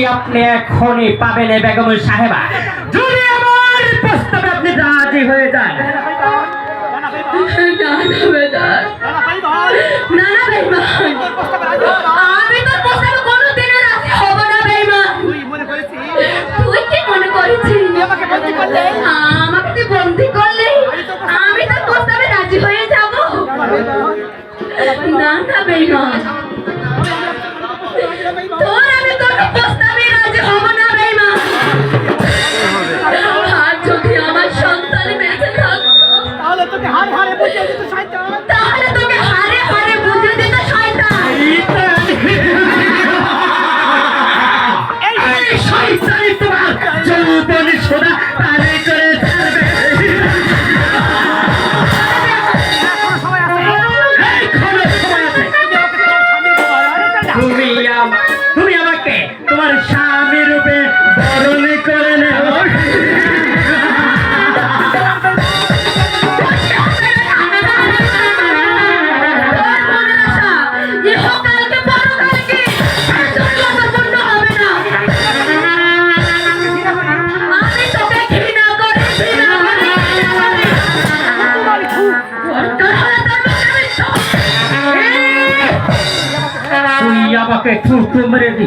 যদি আপনি এখনই পাবেন বেগম সাহেবা যদি আমার প্রস্তাবে আপনি রাজি হয়ে যান। আমি তো প্রস্তাবে কোনোদিনও রাজি হব না বেইমা তুই হয়ে যাব? না। না বেইমা আমাকে ঠুকতে মেরে দি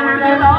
നമ്മുടെ